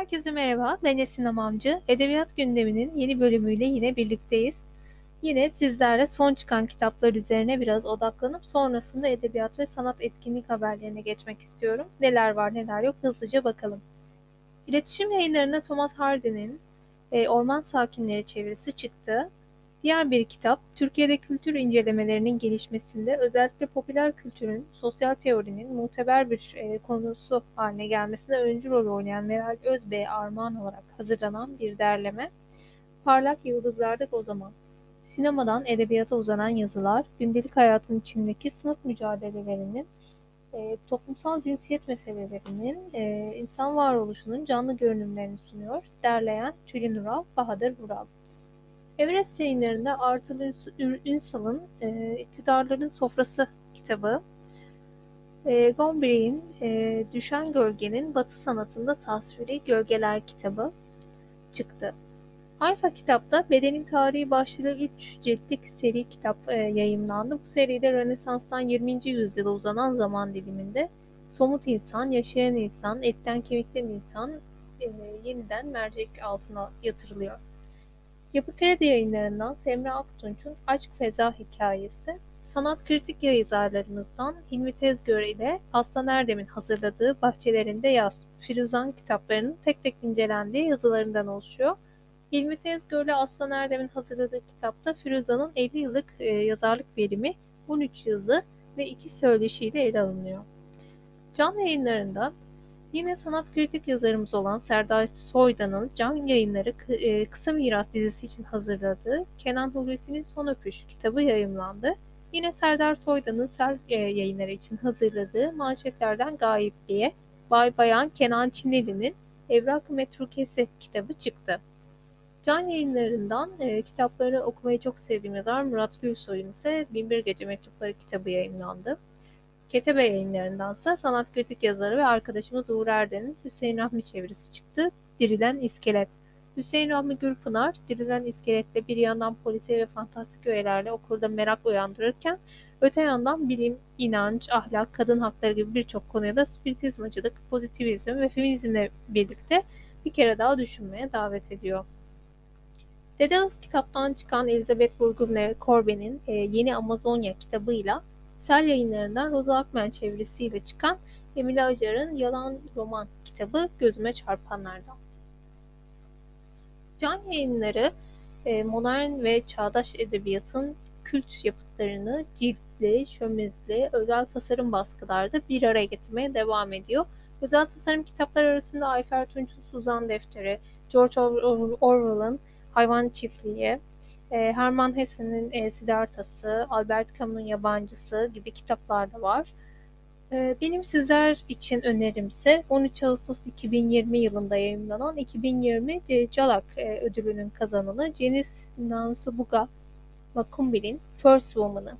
Herkese merhaba, ben Esin Amamcı. Edebiyat gündeminin yeni bölümüyle yine birlikteyiz. Yine sizlerle son çıkan kitaplar üzerine biraz odaklanıp sonrasında edebiyat ve sanat etkinlik haberlerine geçmek istiyorum. Neler var neler yok hızlıca bakalım. İletişim yayınlarında Thomas Hardy'nin e, Orman Sakinleri çevirisi çıktı. Diğer bir kitap, Türkiye'de kültür incelemelerinin gelişmesinde özellikle popüler kültürün, sosyal teorinin muteber bir e, konusu haline gelmesinde öncü rol oynayan Meral Özbey'e armağan olarak hazırlanan bir derleme. Parlak Yıldızlardık o zaman. Sinemadan edebiyata uzanan yazılar, gündelik hayatın içindeki sınıf mücadelelerinin, e, toplumsal cinsiyet meselelerinin, e, insan varoluşunun canlı görünümlerini sunuyor. Derleyen Tülin Ural, Bahadır Vural. Everest yayınlarında Arthur Ünsal'ın e, İktidarların Sofrası kitabı, e, Gombri'nin e, Düşen Gölgenin Batı Sanatında Tasviri Gölgeler kitabı çıktı. Alfa kitapta Bedenin Tarihi başlığı 3 ciltlik seri kitap e, yayımlandı. Bu seride Rönesans'tan 20. yüzyıla uzanan zaman diliminde somut insan, yaşayan insan, etten kemikten insan e, yeniden mercek altına yatırılıyor. Yapı Kredi Yayınları'ndan Semra Aktunç'un Aşk Feza Hikayesi, sanat kritik yazarlarımızdan Hilmi Tezgör ile Aslan Erdem'in hazırladığı Bahçelerinde Yaz, Firuzan kitaplarının tek tek incelendiği yazılarından oluşuyor. Hilmi Tezgör ile Aslan Erdem'in hazırladığı kitapta Firuzan'ın 50 yıllık e, yazarlık verimi 13 yazı ve 2 söyleşiyle ele alınıyor. Can yayınlarında Yine sanat kritik yazarımız olan Serdar Soydan'ın Can Yayınları e, Kısa Miras dizisi için hazırladığı Kenan Hulusi'nin Son Öpüş kitabı yayımlandı. Yine Serdar Soydan'ın Sel e, yayınları için hazırladığı Manşetlerden Gayip diye Bay Bayan Kenan Çineli'nin Evrak-ı Metrukesi kitabı çıktı. Can yayınlarından e, kitapları okumayı çok sevdiğim yazar Murat Gülsoy'un ise Binbir Gece Mektupları kitabı yayımlandı. Ketebe yayınlarındansa sanat kritik yazarı ve arkadaşımız Uğur Erden'in Hüseyin Rahmi çevirisi çıktı. Dirilen İskelet. Hüseyin Rahmi Gülpınar, Dirilen İskelet'te bir yandan polisiye ve fantastik öğelerle okurda merak uyandırırken öte yandan bilim, inanç, ahlak, kadın hakları gibi birçok konuya da spiritizmacılık, pozitivizm ve feminizmle birlikte bir kere daha düşünmeye davet ediyor. Daedalus kitaptan çıkan Elizabeth Burgoyne Corbin'in e, Yeni Amazonya kitabıyla Sel yayınlarından Roza Akmen çevirisiyle çıkan Emine Acar'ın Yalan Roman kitabı gözüme çarpanlardan. Can yayınları e, modern ve çağdaş edebiyatın kült yapıtlarını ciltli, şömezli, özel tasarım baskılarda bir araya getirmeye devam ediyor. Özel tasarım kitaplar arasında Ayfer Tunç'un Suzan Defteri, George Orwell'ın Hayvan Çiftliği, e, Hermann Hesse'nin e, Siddhartha'sı, Albert Camus'un Yabancısı gibi kitaplar da var. E, benim sizler için önerimse 13 Ağustos 2020 yılında yayınlanan 2020 Calak e, ödülünün kazananı Janice Nansubuga Makumbi'nin First Woman'ı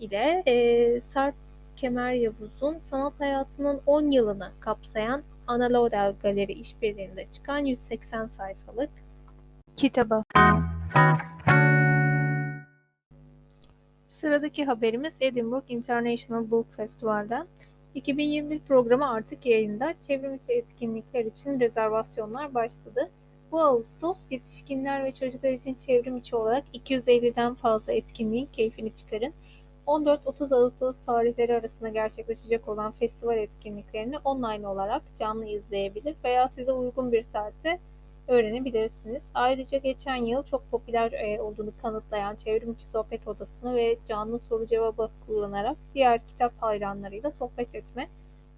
ile e, Sarp Kemer Yavuz'un sanat hayatının 10 yılını kapsayan Analodel Galeri işbirliğinde çıkan 180 sayfalık kitabı. Sıradaki haberimiz Edinburgh International Book Festival'den. 2021 programı artık yayında. Çevrim içi etkinlikler için rezervasyonlar başladı. Bu Ağustos yetişkinler ve çocuklar için çevrim içi olarak 250'den fazla etkinliğin keyfini çıkarın. 14-30 Ağustos tarihleri arasında gerçekleşecek olan festival etkinliklerini online olarak canlı izleyebilir veya size uygun bir saatte öğrenebilirsiniz. Ayrıca geçen yıl çok popüler e, olduğunu kanıtlayan çevrimiçi sohbet odasını ve canlı soru cevabı kullanarak diğer kitap hayranlarıyla sohbet etme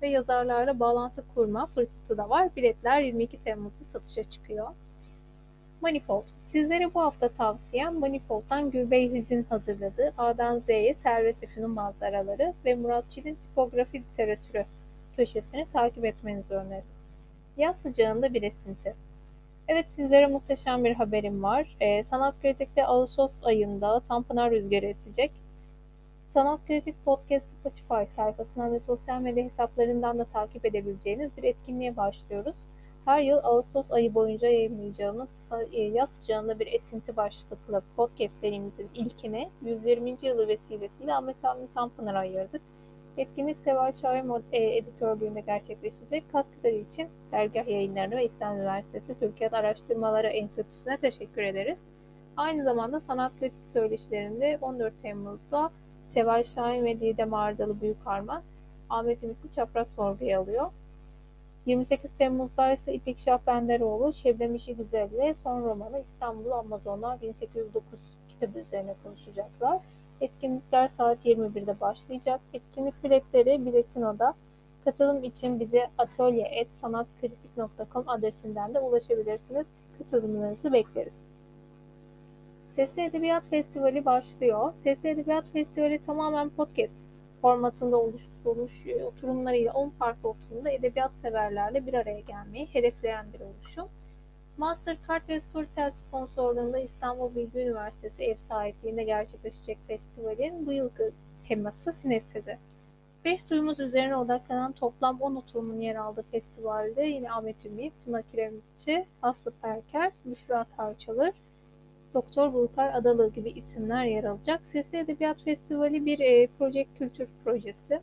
ve yazarlarla bağlantı kurma fırsatı da var. Biletler 22 Temmuz'da satışa çıkıyor. Manifold. Sizlere bu hafta tavsiyem Manifold'dan Gülbey Hiz'in hazırladığı A'dan Z'ye Servet İfünün manzaraları ve Murat Çil'in tipografi literatürü köşesini takip etmenizi öneririm. Yaz sıcağında bir esinti. Evet sizlere muhteşem bir haberim var. Ee, Sanat Kritik'te Ağustos ayında Tanpınar Rüzgarı esecek. Sanat Kritik Podcast Spotify sayfasından ve sosyal medya hesaplarından da takip edebileceğiniz bir etkinliğe başlıyoruz. Her yıl Ağustos ayı boyunca yayınlayacağımız e, yaz sıcağında bir esinti başlıklı podcast serimizin ilkine 120. yılı vesilesiyle Ahmet Hamdi Tanpınar'a ayırdık. Etkinlik Seval Şahin e, editörlüğünde gerçekleşecek. Katkıları için Dergah Yayınları'na ve İstanbul Üniversitesi Türkiye Araştırmaları Enstitüsü'ne teşekkür ederiz. Aynı zamanda sanat kritik söyleşilerinde 14 Temmuz'da Seval Şahin ve Didem Ardalı Büyük Arman Ahmet Ümit'i çapraz sorguya alıyor. 28 Temmuz'da ise İpek Şahbenderoğlu Şebnem İşi Güzel ile son romanı İstanbul Amazonlar 1809 kitabı üzerine konuşacaklar. Etkinlikler saat 21'de başlayacak. Etkinlik biletleri Biletino'da. Katılım için bize atölye.sanatkritik.com adresinden de ulaşabilirsiniz. Katılımlarınızı bekleriz. Sesli Edebiyat Festivali başlıyor. Sesli Edebiyat Festivali tamamen podcast formatında oluşturulmuş e, oturumlarıyla 10 farklı oturumda edebiyat severlerle bir araya gelmeyi hedefleyen bir oluşum. Mastercard ve Storytel sponsorluğunda İstanbul Bilgi Üniversitesi ev sahipliğinde gerçekleşecek festivalin bu yılki teması sinestezi. Beş duyumuz üzerine odaklanan toplam 10 oturumun yer aldığı festivalde yine Ahmet Ümit, Tuna Kiremitçi, Aslı Perker, Büşra Tarçalır, Doktor Burkar Adalı gibi isimler yer alacak. Sesli Edebiyat Festivali bir e, proje kültür projesi.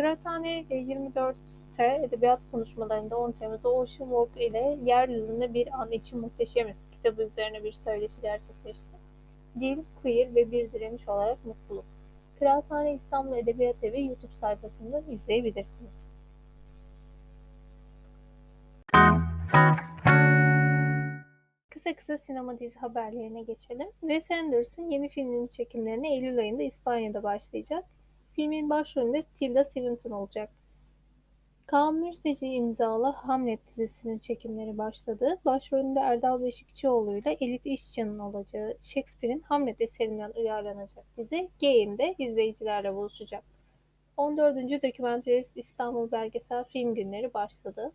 Kıraathane 24'te e, edebiyat konuşmalarında 10 Temmuz'da Ocean Walk ile Yeryüzünde Bir An için Muhteşemiz kitabı üzerine bir söyleşi gerçekleşti. Dil, queer ve bir direniş olarak mutluluk. Kıraathane İstanbul Edebiyat Evi YouTube sayfasında izleyebilirsiniz. Kısa kısa sinema dizi haberlerine geçelim. Wes Anderson yeni filminin çekimlerine Eylül ayında İspanya'da başlayacak. Filmin başrolünde Tilda Swinton olacak. Kaan Müjdeci imzalı Hamlet dizisinin çekimleri başladı. Başrolünde Erdal Beşikçioğlu ile Elit İşcan'ın olacağı Shakespeare'in Hamlet eserinden uyarlanacak dizi Gain'de izleyicilerle buluşacak. 14. Dokümenterist İstanbul Belgesel Film Günleri başladı.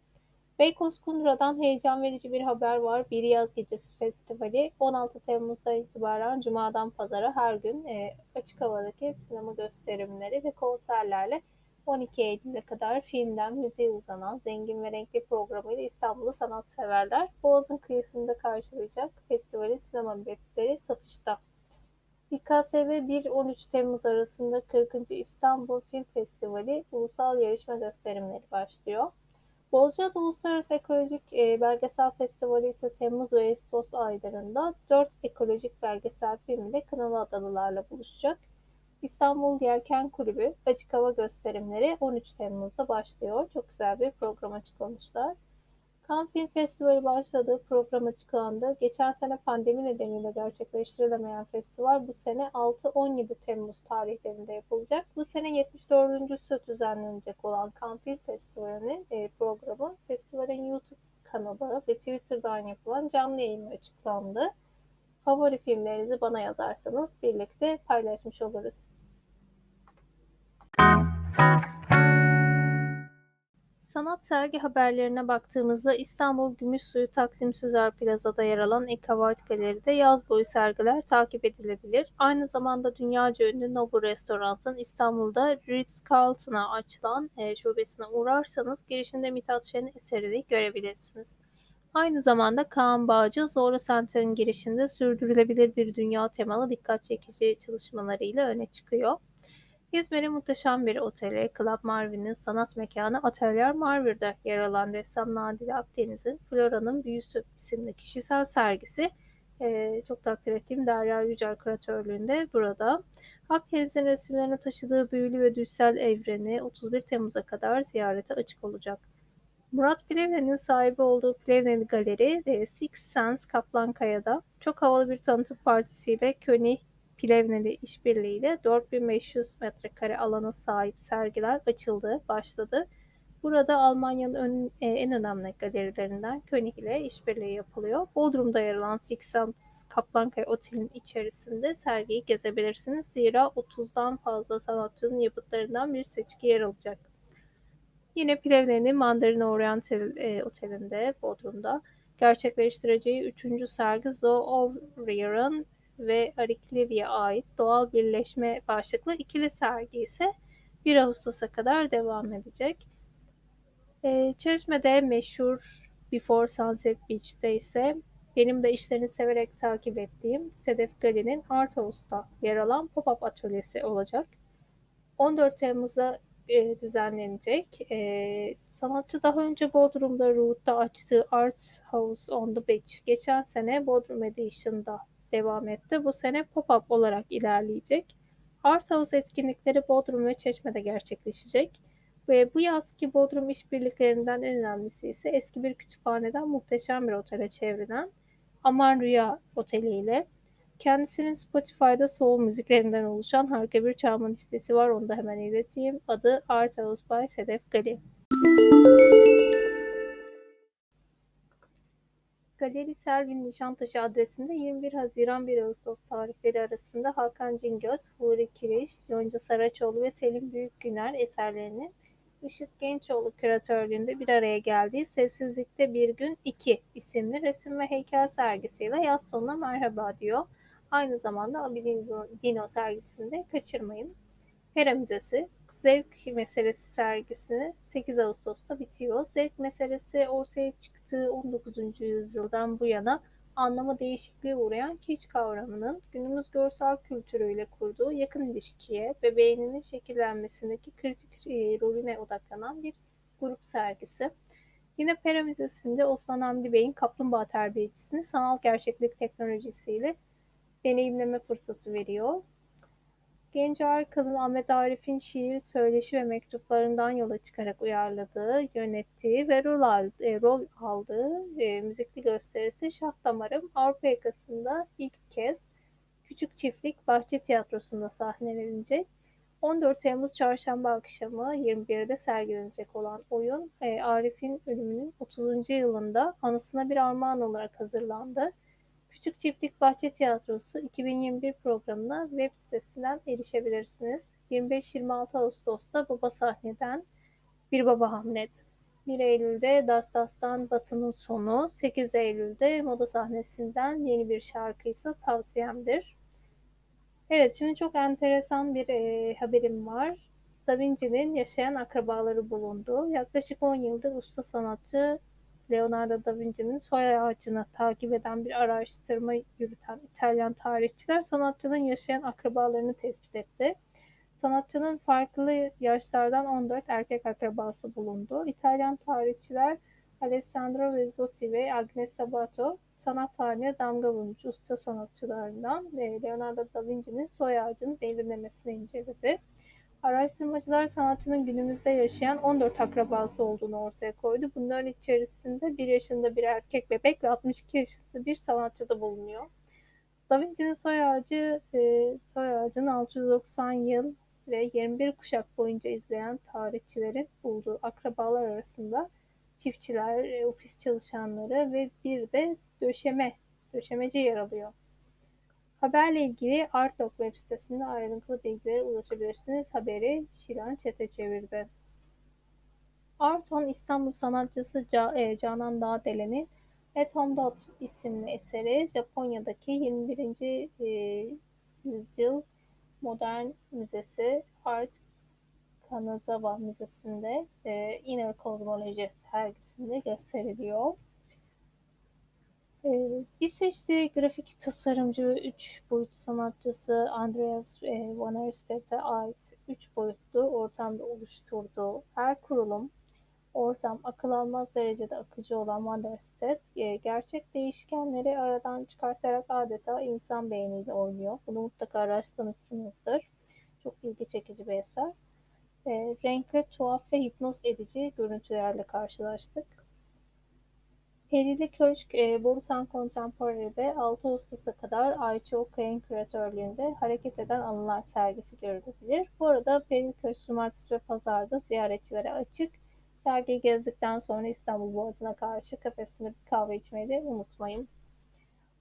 Beykoz Kundra'dan heyecan verici bir haber var. Bir Yaz Gecesi Festivali 16 Temmuz'da itibaren Cuma'dan Pazara her gün e, açık havadaki sinema gösterimleri ve konserlerle 12 Eylül'e kadar filmden müziğe uzanan zengin ve renkli programıyla İstanbul'u sanatseverler Boğaz'ın kıyısında karşılayacak festivalin sinema biletleri satışta. İKSV 1-13 Temmuz arasında 40. İstanbul Film Festivali ulusal yarışma gösterimleri başlıyor. Bozcaada Uluslararası Ekolojik e, Belgesel Festivali ise Temmuz ve Ağustos aylarında 4 ekolojik belgesel film ile Kınalı Adalılarla buluşacak. İstanbul Yelken Kulübü açık hava gösterimleri 13 Temmuz'da başlıyor. Çok güzel bir program açıklamışlar. Cannes Film Festivali başladığı program açıklandı. Geçen sene pandemi nedeniyle gerçekleştirilemeyen festival bu sene 6-17 Temmuz tarihlerinde yapılacak. Bu sene 74. düzenlenecek olan Cannes Film Festivali'nin e, programı festivalin YouTube kanalı ve Twitter'dan yapılan canlı yayını açıklandı. Favori filmlerinizi bana yazarsanız birlikte paylaşmış oluruz. Sanat sergi haberlerine baktığımızda İstanbul Gümüşsuyu Taksim Sözer Plaza'da yer alan Ekavart Galeri'de yaz boyu sergiler takip edilebilir. Aynı zamanda dünyaca ünlü Nobu Restoran'ın İstanbul'da Ritz-Carlton'a açılan e, şubesine uğrarsanız girişinde Mithat Şen'in eserini görebilirsiniz. Aynı zamanda Kaan Bağcı Zora Center'ın girişinde sürdürülebilir bir dünya temalı dikkat çekici çalışmalarıyla öne çıkıyor. İzmir'in muhteşem bir oteli Club Marvin'in sanat mekanı Atelier Marvir'de yer alan ressam Nadide Akdeniz'in Flora'nın Büyüsü isimli kişisel sergisi e, çok takdir ettiğim Derya Yücel küratörlüğünde burada. Akdeniz'in resimlerini taşıdığı büyülü ve düşsel evreni 31 Temmuz'a kadar ziyarete açık olacak. Murat Plevne'nin sahibi olduğu Plevneli Galeri e, Six Sense Kaplankaya'da çok havalı bir tanıtım partisiyle König Plevneli işbirliğiyle 4500 metrekare alana sahip sergiler açıldı, başladı. Burada Almanya'nın e, en önemli galerilerinden König ile işbirliği yapılıyor. Bodrum'da yer alan Sixant Kaplankaya Oteli'nin içerisinde sergiyi gezebilirsiniz. Zira 30'dan fazla sanatçının yapıtlarından bir seçki yer alacak. Yine Plevne'nin Mandarin Oriental e, Oteli'nde Bodrum'da gerçekleştireceği 3. sergi Zoo of Rear'ın ve Ariklivi'ye ait doğal birleşme başlıklı ikili sergi ise 1 Ağustos'a kadar devam edecek. Ee, Çeşme'de meşhur Before Sunset Beach'te ise benim de işlerini severek takip ettiğim Sedef Gali'nin Art House'da yer alan pop-up atölyesi olacak. 14 Temmuz'da e, düzenlenecek. E, sanatçı daha önce Bodrum'da Root'ta açtığı Art House on the Beach geçen sene Bodrum Edition'da devam etti. Bu sene pop-up olarak ilerleyecek. Art House etkinlikleri Bodrum ve Çeşme'de gerçekleşecek. Ve bu yazki Bodrum işbirliklerinden en önemlisi ise eski bir kütüphaneden muhteşem bir otele çevrilen Aman Rüya Oteli ile kendisinin Spotify'da soul müziklerinden oluşan harika bir çalma listesi var. Onu da hemen ileteyim. Adı Art House by Sedef Gali. Galeri Selvin Nişantaşı adresinde 21 Haziran 1 Ağustos tarihleri arasında Hakan Cingöz, Huri Kiriş, Yonca Saraçoğlu ve Selim Büyükgüner eserlerinin Işık Gençoğlu küratörlüğünde bir araya geldiği Sessizlikte Bir Gün 2 isimli resim ve heykel sergisiyle yaz sonuna merhaba diyor. Aynı zamanda Abidin Dino sergisinde kaçırmayın. Pera Müzesi Zevk Meselesi sergisi 8 Ağustos'ta bitiyor. Zevk meselesi ortaya çıktığı 19. yüzyıldan bu yana anlamı değişikliğe uğrayan kiç kavramının günümüz görsel kültürüyle kurduğu yakın ilişkiye ve beyninin şekillenmesindeki kritik e, rolüne odaklanan bir grup sergisi. Yine Pera Müzesi'nde Osman Hamdi Bey'in kaplumbağa terbiyecisini sanal gerçeklik teknolojisiyle deneyimleme fırsatı veriyor. Genco Arkal'ın Ahmet Arif'in şiir, söyleşi ve mektuplarından yola çıkarak uyarladığı, yönettiği ve rol, aldı, e, rol aldığı e, müzikli gösterisi Şah Damarım Avrupa yakasında ilk kez Küçük Çiftlik Bahçe Tiyatrosu'nda sahnelenecek. 14 Temmuz Çarşamba akşamı 21'de sergilenecek olan oyun e, Arif'in ölümünün 30. yılında anısına bir armağan olarak hazırlandı. Küçük Çiftlik Bahçe Tiyatrosu 2021 programına web sitesinden erişebilirsiniz. 25-26 Ağustos'ta Baba Sahneden Bir Baba Hamlet. 1 Eylül'de Das Das'tan Batı'nın Sonu, 8 Eylül'de Moda sahnesinden yeni bir şarkıysa tavsiyemdir. Evet, şimdi çok enteresan bir e, haberim var. Da Vinci'nin yaşayan akrabaları bulundu. Yaklaşık 10 yıldır usta sanatçı Leonardo da Vinci'nin soy ağacını takip eden bir araştırma yürüten İtalyan tarihçiler sanatçının yaşayan akrabalarını tespit etti. Sanatçının farklı yaşlardan 14 erkek akrabası bulundu. İtalyan tarihçiler Alessandro Vezzosi ve Agnes Sabato sanat tarihine damga vurmuş usta sanatçılarından Leonardo da Vinci'nin soy ağacını belirlemesini inceledi. Araştırmacılar sanatçının günümüzde yaşayan 14 akrabası olduğunu ortaya koydu. Bunların içerisinde 1 yaşında bir erkek bebek ve 62 yaşında bir sanatçı da bulunuyor. Da Vinci'nin soy ağacı, e, soy ağacının 690 yıl ve 21 kuşak boyunca izleyen tarihçilerin bulduğu akrabalar arasında çiftçiler, e, ofis çalışanları ve bir de döşeme, döşemeci yer alıyor. Haberle ilgili Artok web sitesinde ayrıntılı bilgilere ulaşabilirsiniz. Haberi Şilan Çete çevirdi. Arton İstanbul sanatçısı e, Canan Dağdelen'in At Dot isimli eseri Japonya'daki 21. E, yüzyıl modern müzesi Art Kanazawa Müzesi'nde e, Inner Cosmology sergisinde gösteriliyor. Ee, İsveçli grafik tasarımcı ve üç boyut sanatçısı Andreas e, Van Erstedt'e ait üç boyutlu ortamda oluşturduğu her kurulum ortam akıl almaz derecede akıcı olan Van Erstedt e, gerçek değişkenleri aradan çıkartarak adeta insan beyniyle oynuyor. Bunu mutlaka araştırmışsınızdır. Çok ilgi çekici bir eser. E, renkli, tuhaf ve hipnoz edici görüntülerle karşılaştık. Perili Köşk e, Borusan Contemporary'de 6 Ağustos'a kadar Ayça Okay'ın küratörlüğünde Hareket Eden Anılar sergisi görülebilir. Bu arada Perili Köşk Cumartesi ve Pazar'da ziyaretçilere açık. Sergiyi gezdikten sonra İstanbul Boğazı'na karşı kafesinde bir kahve içmeyi de unutmayın.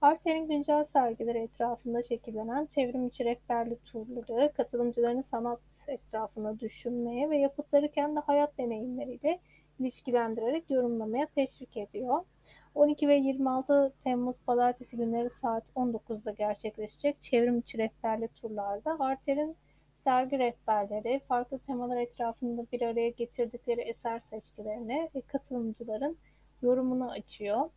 Arter'in güncel sergileri etrafında şekillenen çevrim içi rehberli turları, katılımcılarını sanat etrafında düşünmeye ve yapıtları kendi hayat deneyimleriyle ilişkilendirerek yorumlamaya teşvik ediyor. 12 ve 26 Temmuz Pazartesi günleri saat 19'da gerçekleşecek çevrim içi rehberli turlarda Arter'in sergi rehberleri farklı temalar etrafında bir araya getirdikleri eser seçkilerine ve katılımcıların yorumunu açıyor.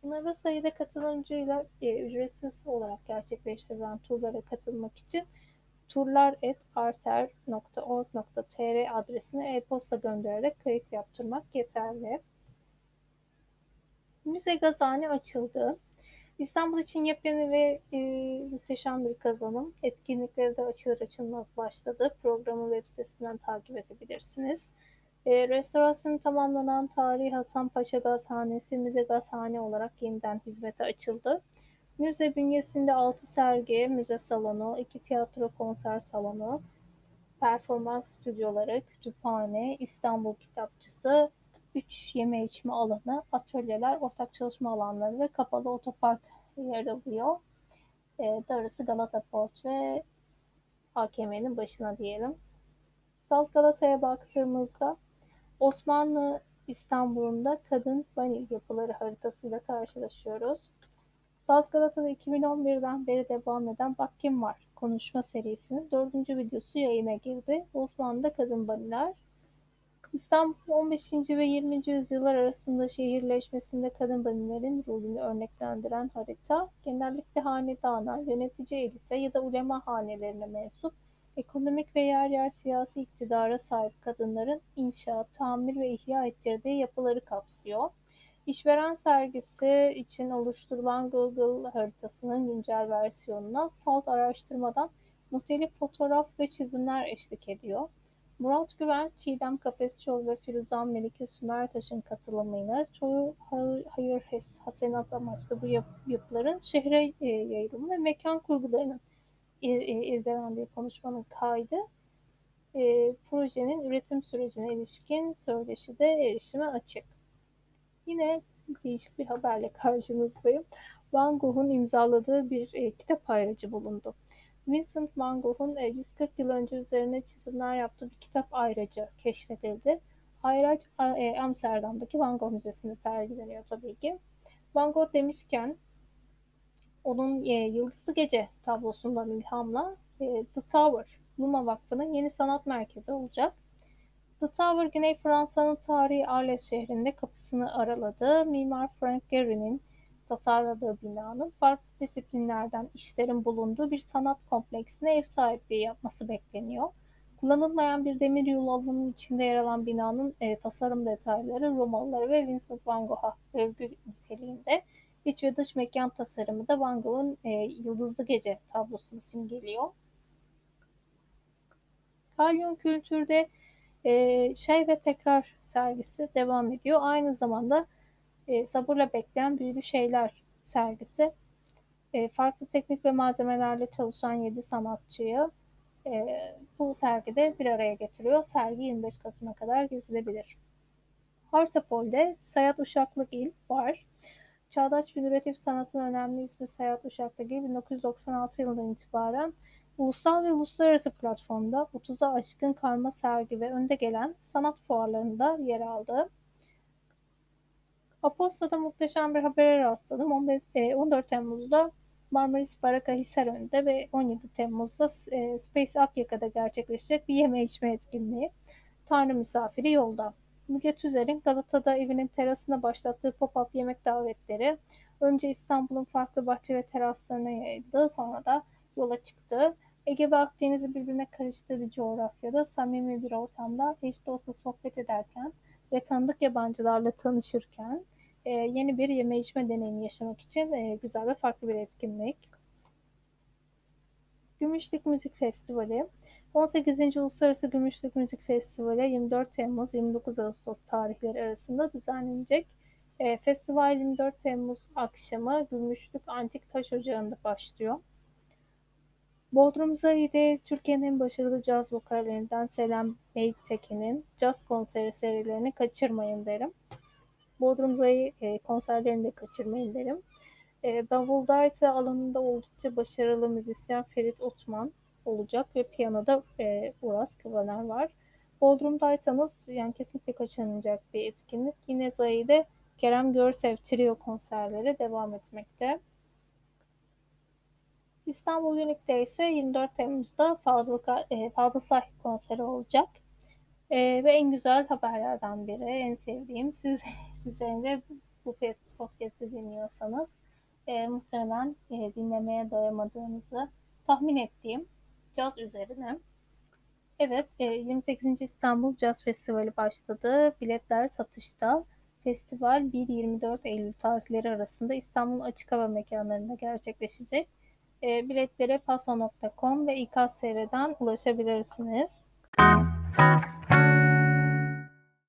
Sınırlı sayıda katılımcıyla e, ücretsiz olarak gerçekleştirilen turlara katılmak için turlar.arter.org.tr adresine e-posta göndererek kayıt yaptırmak yeterli. Müze Gazhane açıldı. İstanbul için yepyeni ve e, muhteşem bir kazanım. Etkinlikleri de açılır açılmaz başladı. Programı web sitesinden takip edebilirsiniz. E, restorasyonu tamamlanan Tarihi Hasan Paşa Gazhanesi Müze Gazhane olarak yeniden hizmete açıldı. Müze bünyesinde 6 sergi, müze salonu, 2 tiyatro konser salonu, performans stüdyoları, kütüphane, İstanbul Kitapçısı, 3 yeme içme alanı, atölyeler, ortak çalışma alanları ve kapalı otopark yer alıyor. E, darısı Galata Port ve AKM'nin başına diyelim. Salt Galata'ya baktığımızda Osmanlı İstanbul'unda kadın vanil yapıları haritasıyla karşılaşıyoruz. Salt Galata'da 2011'den beri devam eden Bak Kim Var konuşma serisinin dördüncü videosu yayına girdi. Osmanlı'da kadın vaniler. İstanbul 15. ve 20. yüzyıllar arasında şehirleşmesinde kadın vanilerin rolünü örneklendiren harita, genellikle hanedana, yönetici elite ya da ulema hanelerine mensup ekonomik ve yer yer siyasi iktidara sahip kadınların inşaat, tamir ve ihya ettirdiği yapıları kapsıyor. İşveren sergisi için oluşturulan Google haritasının güncel versiyonuna salt araştırmadan muhtelif fotoğraf ve çizimler eşlik ediyor. Murat Güven, Çiğdem Kafesçioğlu ve Firuzan Melike Sümertaş'ın katılımıyla çoğu hayır hasenat amaçlı bu yapıların şehre e, yayılımı ve mekan kurgularının izlendiği konuşmanın kaydı e, projenin üretim sürecine ilişkin söyleşide erişime açık. Yine değişik bir haberle karşınızdayım. Van Gogh'un imzaladığı bir e, kitap ayracı bulundu. Vincent van Gogh'un e, 140 yıl önce üzerine çizimler yaptığı bir kitap ayracı keşfedildi. Ayraç e, Amsterdam'daki Van Gogh Müzesi'nde sergileniyor tabii ki. Van Gogh demişken onun e, Yıldızlı Gece tablosundan ilhamla e, The Tower, Luma Vakfı'nın yeni sanat merkezi olacak. The Tower, Güney Fransa'nın tarihi Arles şehrinde kapısını araladı. Mimar Frank Gehry'nin tasarladığı binanın farklı disiplinlerden işlerin bulunduğu bir sanat kompleksine ev sahipliği yapması bekleniyor. Kullanılmayan bir demir yolu alanının içinde yer alan binanın e, tasarım detayları Romalılara ve Vincent van Gogh'a övgü niteliğinde. İç ve dış mekan tasarımı da Van Gogh'un e, Yıldızlı Gece tablosunu simgeliyor. Kalyon Kültür'de e, Şey ve Tekrar sergisi devam ediyor. Aynı zamanda e, sabırla bekleyen büyülü şeyler sergisi. E, farklı teknik ve malzemelerle çalışan 7 sanatçıyı e, bu sergide bir araya getiriyor. Sergi 25 Kasım'a kadar gezilebilir. Hartapol'de Sayat Uşaklık İl var. Çağdaş figüratif sanatın önemli ismi Sayat Uşak'taki 1996 yılından itibaren ulusal ve uluslararası platformda 30'a aşkın karma sergi ve önde gelen sanat fuarlarında yer aldı. Aposta'da muhteşem bir habere rastladım. 15, 14 e, Temmuz'da Marmaris Baraka Hisarönü'nde ve 17 Temmuz'da e, Space Akyaka'da gerçekleşecek bir yeme içme etkinliği. Tanrı misafiri yolda. Müge Tüzer'in Galata'da evinin terasında başlattığı pop-up yemek davetleri önce İstanbul'un farklı bahçe ve teraslarına yayıldı, sonra da yola çıktı. Ege ve Akdeniz'i birbirine karıştırdığı coğrafyada samimi bir ortamda eş dostla sohbet ederken ve tanıdık yabancılarla tanışırken e, yeni bir yeme içme deneyimi yaşamak için e, güzel ve farklı bir etkinlik. Gümüşlük Müzik Festivali 18. Uluslararası Gümüşlük Müzik Festivali 24 Temmuz-29 Ağustos tarihleri arasında düzenlenecek. E, festival 24 Temmuz akşamı Gümüşlük Antik Taş Ocağı'nda başlıyor. Bodrum Zari'de Türkiye'nin en başarılı caz vokallerinden Selam Beytekin'in caz konseri serilerini kaçırmayın derim. Bodrum Zari e, konserlerini de kaçırmayın derim. E, davulda ise alanında oldukça başarılı müzisyen Ferit Otman olacak ve piyanoda e, Uras Kıvaner var. Bodrum'daysanız yani kesinlikle kaçınılacak bir etkinlik. Yine Zari'de Kerem Görsev Trio konserleri devam etmekte. İstanbul Unique'de ise 24 Temmuz'da Fazıl, e, Fazıl Sahip konseri olacak. E, ve en güzel haberlerden biri, en sevdiğim siz sizlerin de bu podcast'i dinliyorsanız e, muhtemelen e, dinlemeye doyamadığınızı tahmin ettiğim caz üzerine. Evet, 28. İstanbul Caz Festivali başladı. Biletler satışta. Festival 1-24 Eylül tarihleri arasında İstanbul açık hava mekanlarında gerçekleşecek. Biletlere paso.com ve İKSR'den ulaşabilirsiniz.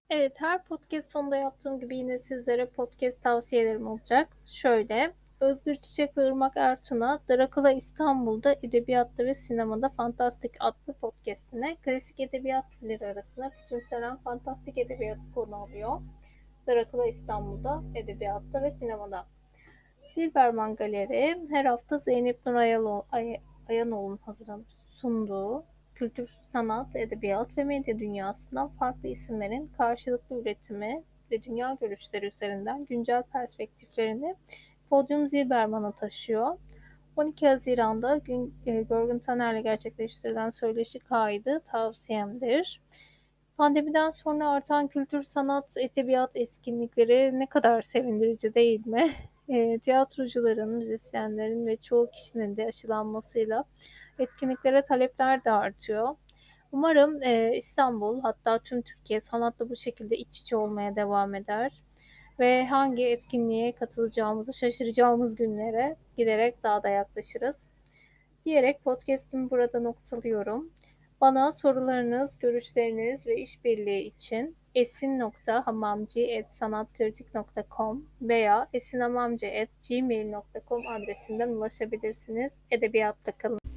Evet, her podcast sonunda yaptığım gibi yine sizlere podcast tavsiyelerim olacak. Şöyle, Özgür Çiçek ve Irmak Ertun'a Drakula İstanbul'da Edebiyatta ve Sinemada Fantastik adlı podcastine klasik edebiyat türleri arasında küçümsenen fantastik edebiyatı konu alıyor. Drakula İstanbul'da Edebiyatta ve Sinemada. Silberman Galeri her hafta Zeynep Nur Ayanoğlu'nun hazırlanıp sunduğu kültür, sanat, edebiyat ve medya dünyasından farklı isimlerin karşılıklı üretimi ve dünya görüşleri üzerinden güncel perspektiflerini Podyum Zilberman'a taşıyor. 12 Haziran'da gün, e, Görgün Taner'le gerçekleştirilen söyleşi kaydı tavsiyemdir. Pandemiden sonra artan kültür, sanat, edebiyat etkinlikleri ne kadar sevindirici değil mi? E, tiyatrocuların, müzisyenlerin ve çoğu kişinin de aşılanmasıyla etkinliklere talepler de artıyor. Umarım e, İstanbul hatta tüm Türkiye sanatla bu şekilde iç içe olmaya devam eder ve hangi etkinliğe katılacağımızı şaşıracağımız günlere giderek daha da yaklaşırız. Diyerek podcast'imi burada noktalıyorum. Bana sorularınız, görüşleriniz ve işbirliği için esin.hamamci.sanatkritik.com veya esinhamamci.gmail.com adresinden ulaşabilirsiniz. Edebiyatla kalın.